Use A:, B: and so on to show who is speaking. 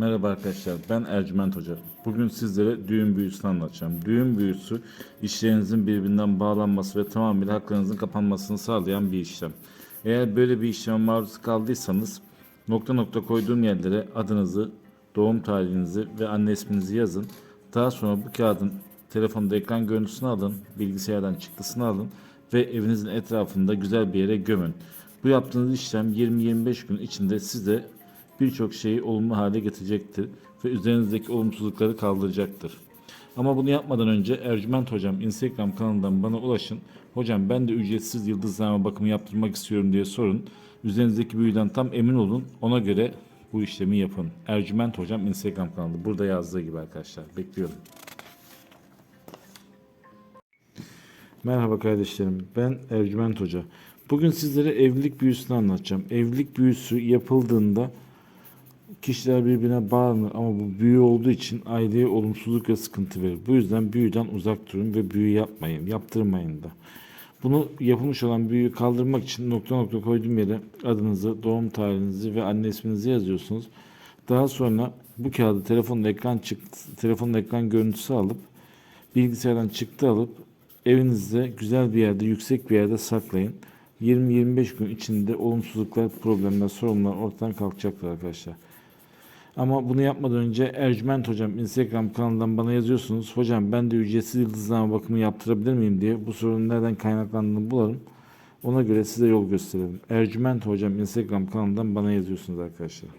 A: Merhaba arkadaşlar, ben Ercüment Hoca. Bugün sizlere düğün büyüsünü anlatacağım. Düğün büyüsü, işlerinizin birbirinden bağlanması ve tamamıyla haklarınızın kapanmasını sağlayan bir işlem. Eğer böyle bir işleme maruz kaldıysanız, nokta nokta koyduğum yerlere adınızı, doğum tarihinizi ve anne isminizi yazın. Daha sonra bu kağıdın telefonda ekran görüntüsünü alın, bilgisayardan çıktısını alın ve evinizin etrafında güzel bir yere gömün. Bu yaptığınız işlem 20-25 gün içinde size birçok şeyi olumlu hale getirecektir ve üzerinizdeki olumsuzlukları kaldıracaktır. Ama bunu yapmadan önce Ercüment Hocam Instagram kanalından bana ulaşın. Hocam ben de ücretsiz yıldızlama bakımı yaptırmak istiyorum diye sorun. Üzerinizdeki büyüden tam emin olun. Ona göre bu işlemi yapın. Ercüment Hocam Instagram kanalı. Burada yazdığı gibi arkadaşlar. Bekliyorum. Merhaba kardeşlerim. Ben Ercüment Hoca. Bugün sizlere evlilik büyüsünü anlatacağım. Evlilik büyüsü yapıldığında kişiler birbirine bağlanır ama bu büyü olduğu için aileye olumsuzluk ve sıkıntı verir. Bu yüzden büyüden uzak durun ve büyü yapmayın. Yaptırmayın da. Bunu yapılmış olan büyüyü kaldırmak için nokta nokta koyduğum yere adınızı, doğum tarihinizi ve anne isminizi yazıyorsunuz. Daha sonra bu kağıdı telefonun ekran çıktı, telefonun ekran görüntüsü alıp bilgisayardan çıktı alıp evinizde güzel bir yerde, yüksek bir yerde saklayın. 20-25 gün içinde olumsuzluklar, problemler, sorunlar ortadan kalkacaktır arkadaşlar. Ama bunu yapmadan önce Ercüment Hocam Instagram kanalından bana yazıyorsunuz. Hocam ben de ücretsiz yıldızlama bakımı yaptırabilir miyim diye bu sorunun nereden kaynaklandığını bulalım. Ona göre size yol gösterelim. Ercüment Hocam Instagram kanalından bana yazıyorsunuz arkadaşlar.